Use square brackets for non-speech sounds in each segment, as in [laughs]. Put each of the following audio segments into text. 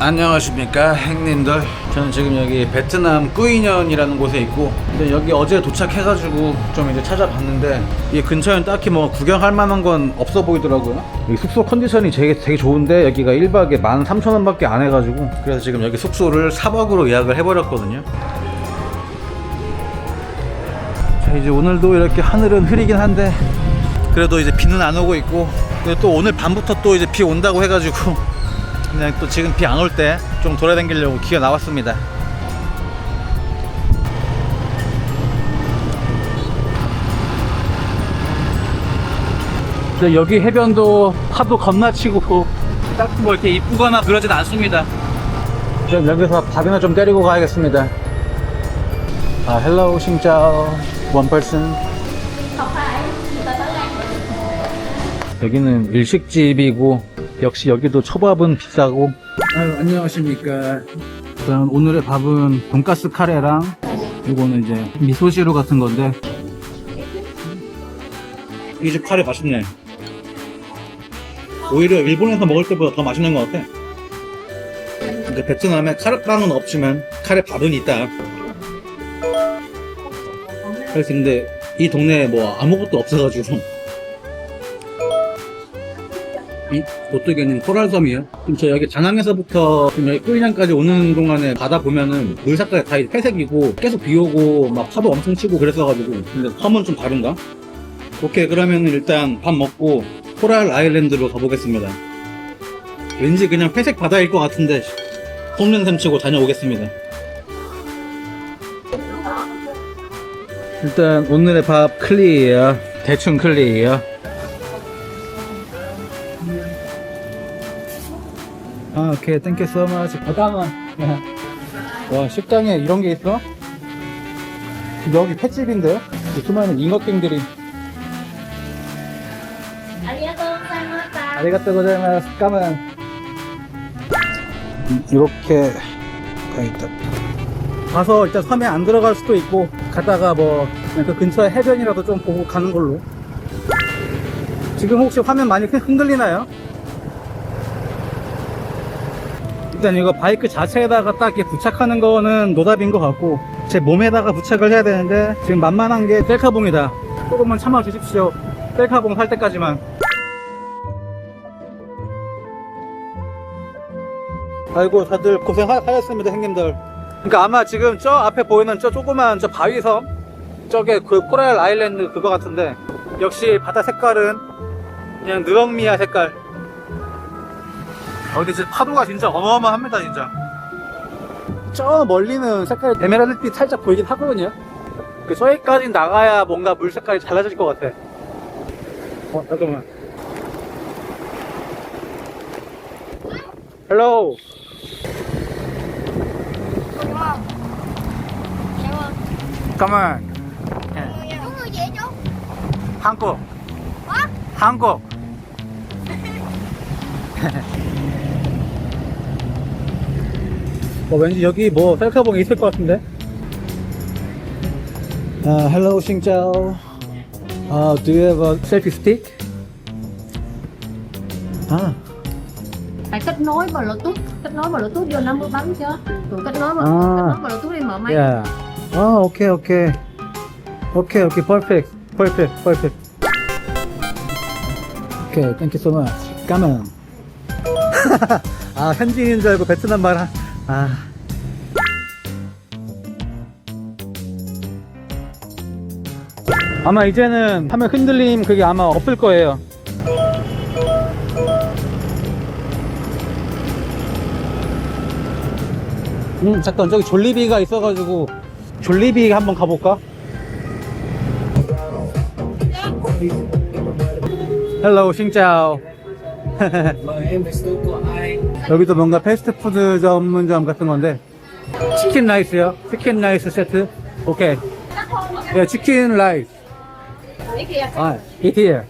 안녕하십니까 행님들. 저는 지금 여기 베트남 꾸이년이라는 곳에 있고 근데 여기 어제 도착해가지고 좀 이제 찾아봤는데 이 근처엔 딱히 뭐 구경할 만한 건 없어 보이더라고요. 여기 숙소 컨디션이 되게, 되게 좋은데 여기가 1박에 13,000원 밖에 안 해가지고. 그래서 지금 여기 숙소를 4박으로 예약을 해버렸거든요. 자 이제 오늘도 이렇게 하늘은 흐리긴 한데 그래도 이제 비는 안 오고 있고 또 오늘 밤부터 또 이제 비 온다고 해가지고 그냥 또 지금 비 안 올 때 좀 돌아다니려고 기어 나왔습니다. 여기 해변도 파도 겁나 치고 딱히 뭐 이렇게 이쁘거나 그러진 않습니다. 좀 여기서 밥이나 좀 때리고 가야겠습니다. 아 헬로우 싱짜오. 원 퍼슨 여기는 일식집이고 역시 여기도 초밥은 비싸고. 아유 안녕하십니까. 일단 오늘의 밥은 돈가스 카레랑 이거는 이제 미소시루 같은 건데. 이 집 카레 맛있네. 오히려 일본에서 먹을 때보다 더 맛있는 것 같아. 근데 베트남에 카레빵은 없지만 카레밥은 있다. 그래서 근데 이 동네에 뭐 아무것도 없어가지고 이 오뚜기는 코랄섬이에요. 지금 저 여기 다낭에서부터 지금 여기 꾸이냥까지 오는 동안에 바다 보면은 물 색깔이 다 회색이고 계속 비 오고 막 파도 엄청 치고 그랬어가지고 근데 섬은 좀 다른가? 오케이 그러면 일단 밥 먹고 코랄 아일랜드로 가보겠습니다. 왠지 그냥 회색 바다일 것 같은데 속는 셈 치고 다녀오겠습니다. 일단 오늘의 밥 클리예요. 대충 클리예요. 아, 오케이. 땡큐 so much. 바다만. 와, 식당에 이런 게 있어? 여기 횟집인데? 수많은 잉어갱들이. 아리가또 고자이마스. 까만. 이렇게 가있다. 가서 일단 섬에 안 들어갈 수도 있고, 가다가 뭐, 그 근처에 해변이라도 좀 보고 가는 걸로. 지금 혹시 화면 많이 흔들리나요? 일단 이거 바이크 자체에다가 딱 이렇게 부착하는 거는 노답인 것 같고 제 몸에다가 부착을 해야 되는데 지금 만만한 게 셀카봉이다. 조금만 참아 주십시오. 셀카봉 살 때까지만. 아이고 다들 고생하셨습니다 형님들. 그러니까 아마 지금 저 앞에 보이는 저 조그만 저 바위섬 저게 그 코랄 아일랜드 그거 같은데 역시 바다 색깔은 그냥 느엉미야 색깔 어, 근데 진짜 파도가 진짜 어마어마합니다, 진짜. 저 멀리는 색깔이 에메랄드빛 살짝 보이긴 하거든요. 그 저기까지 나가야 뭔가 물 색깔이 달라질 것 같아. 어, 잠깐만. 헬로. 가만. Có người vậy chú? 한국. 한국. [laughs] 어, 왠지 여기 뭐 셀카봉이 있을 것 같은데? 아, hello, 싱짜오. 아, do you have a selfie stick? 아, Phải kết nối Bluetooth, kết nối Bluetooth vô 50 bấm chưa? Tụi kết nối À. kết nối Bluetooth đi mở máy. yeah. 아, 오케이, 오케이. 오케이, 오케이, perfect. perfect, perfect. 오케이, thank you so much. 까만. 아, 현지인인 줄 알고 베트남 말, 하- 아. 아마 이제는 화면 흔들림 그게 아마 없을 거예요. 음, 잠깐 저기 졸리비가 있어가지고 졸리비 한번 가볼까? 헬로우 싱짜오 여기도 뭔가 패스트푸드 전문점 같은 건데 치킨 라이스요? 치킨 라이스 세트? 오케이. 예, 치킨 라이스. 아, here.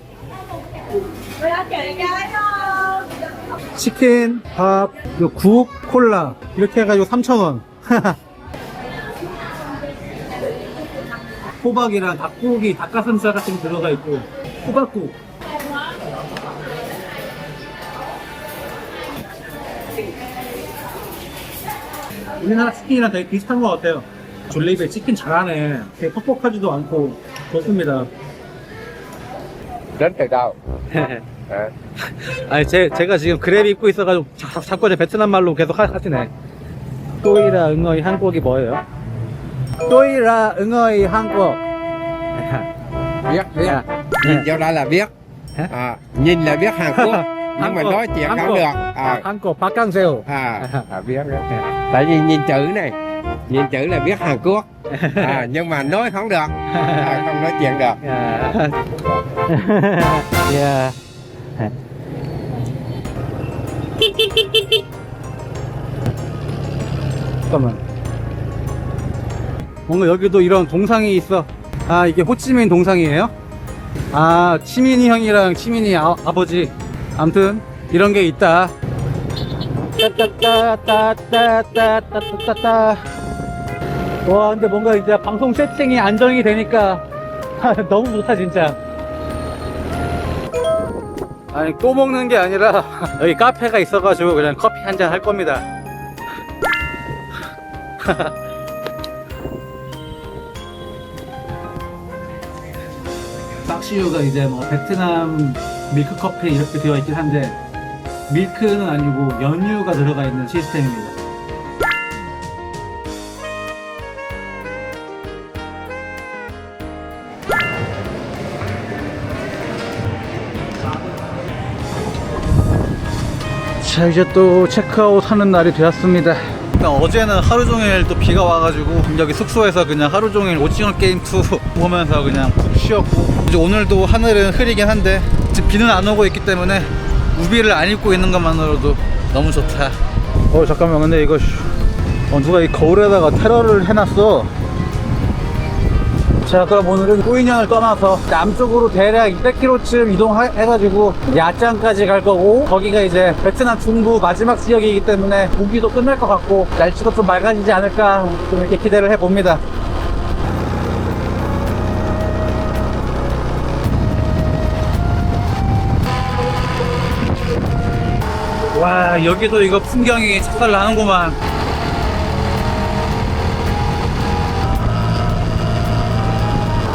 치킨, 밥, 요 국, 콜라. 이렇게 해가지고 3,000원. [laughs] 호박이랑 닭고기, 닭가슴살 같은 게 들어가 있고 호박국 우리나라 치킨이랑 되게 비슷한 것 같아요. 졸리베 치킨 잘하네. 되게 퍽퍽하지도 않고 좋습니다. đâu à, 아니 제, 제가 지금 그랩 입고 있어가지고 자, 자꾸 이제 베트남 말로 계속 하, 하시네. 또이라 응어이 한국이 뭐예요? 또이라 응어이 한국. biết biết À. nhìn vô đây là biết Hả? à, nhìn là biết Hàn Quốc [laughs] nhưng mà Quốc, nói chuyện Hàn không Quốc. được à, 한국 박강세요. à, à biết biết tại vì nhìn chữ này nhìn chữ là biết Hàn Quốc [laughs] à, nhưng mà nói không được à, không nói chuyện được [laughs] 야. 잠깐만. 뭔가 여기도 이런 동상이 있어. 아, 이게 호치민 동상이에요? 아, 치민이 형이랑 치민이 아, 아버지. 암튼, 이런 게 있다. 따따따따따따따따따. 와, 근데 뭔가 이제 방송 세팅이 안정이 되니까 [laughs] 너무 좋다, 진짜. 아니, 또 먹는 게 아니라 [laughs] 여기 카페가 있어가지고 그냥 커피 한 잔 할 겁니다. [laughs] 박시유가 이제 뭐 베트남 밀크 커피 이렇게 되어 있긴 한데 밀크는 아니고 연유가 들어가 있는 시스템입니다. 자 이제 또 체크아웃 하는 날이 되었습니다 어제는 하루 종일 또 비가 와가지고 여기 숙소에서 그냥 하루 종일 오징어 게임 2 [laughs] 보면서 그냥 푹 쉬었고 이제 오늘도 하늘은 흐리긴 한데 지금 비는 안 오고 있기 때문에 우비를 안 입고 있는 것만으로도 너무 좋다. 어 잠깐만. 근데 이거 씨, 어, 누가 이 거울에다가 테러를 해놨어. 자 그럼 오늘은 꾸인현을 떠나서 남쪽으로 대략 200km쯤 이동해가지고 야짱까지 갈 거고 거기가 이제 베트남 중부 마지막 지역이기 때문에 우기도 끝날 것 같고 날씨도 좀 맑아지지 않을까 좀 이렇게 기대를 해봅니다 와 여기도 이거 풍경이 착살 나는구만.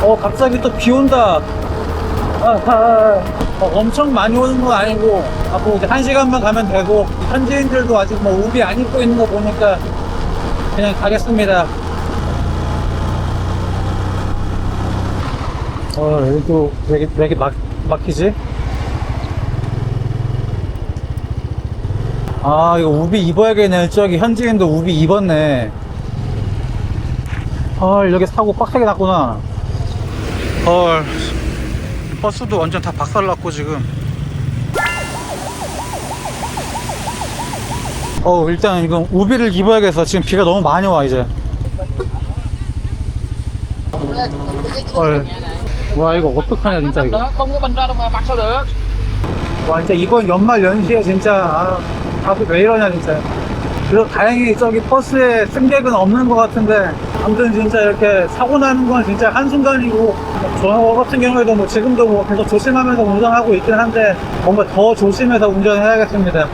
어 갑자기 또 비 온다. 아하, 어, 엄청 많이 오는 건 아니고 앞으로 이제 한 시간만 가면 되고 현지인들도 아직 뭐 우비 안 입고 있는 거 보니까 그냥 가겠습니다. 어 여기 또 왜, 왜 이렇게 막, 막히지? 아 이거 우비 입어야겠네. 저기 현지인도 우비 입었네. 헐 여기 사고 빡세게 났구나. 헐. 버스도 완전 다 박살났고 지금. 어 일단 이건 우비를 입어야겠어. 지금 비가 너무 많이 와 이제. 헐 와 이거 어떡하냐 진짜 이거. 와 진짜 이번 연말 연시에 진짜. 아, 다들 왜 이러냐 진짜. 그래도 다행히 저기 버스에 승객은 없는 것 같은데 아무튼 진짜 이렇게 사고 나는 건 진짜 한순간이고 저 같은 경우에도 뭐 지금도 뭐 계속 조심하면서 운전하고 있긴 한데 뭔가 더 조심해서 운전해야겠습니다.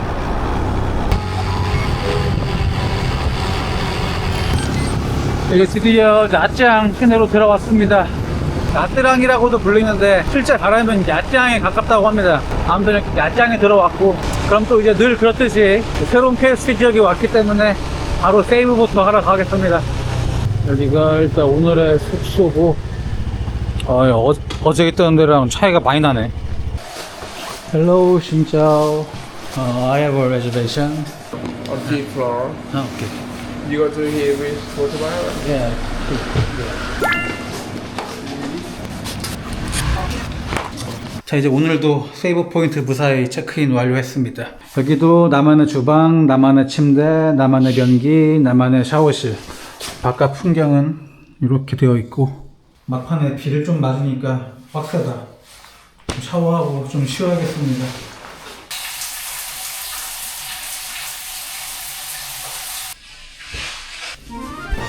이게 드디어 야짱 시내로 들어왔습니다 야뜨랑이라고도 불리는데 실제 가려면 야짱에 가깝다고 합니다. 아무튼 야짱에 들어왔고 그럼 또 이제 늘 그렇듯이 새로운 퀘스트 지역에 왔기 때문에 바로 세이브부터 하러 가겠습니다. 여기가 일단 오늘의 숙소고 어, 어, 제 있던 데랑 차이가 많이 나네. Hello, 신짜오. Uh, I have a reservation. on fifth floor. 아, 오케이. You go through here with motorbike. 예. 자 이제 오늘도 세이브 포인트 무사히 체크인 완료했습니다. 여기도 나만의 주방, 나만의 침대, 나만의 변기, 나만의 샤워실. 바깥 풍경은 이렇게 되어 있고 막판에 비를 좀 맞으니까 빡세다. 좀 샤워하고 좀 쉬어야겠습니다.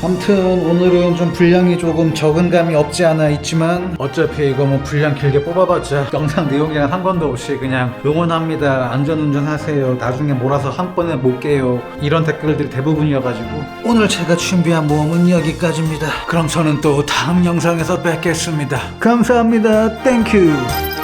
아무튼 오늘은 좀 분량이 조금 적은 감이 없지 않아 있지만 어차피 이거 뭐 분량 길게 뽑아봤자 영상 내용이랑 상관도 없이 그냥 응원합니다. 안전운전 하세요. 나중에 몰아서 한 번에 못 깨요. 이런 댓글들이 대부분이어가지고. 오늘 제가 준비한 모험은 여기까지입니다. 그럼 저는 또 다음 영상에서 뵙겠습니다. 감사합니다. 땡큐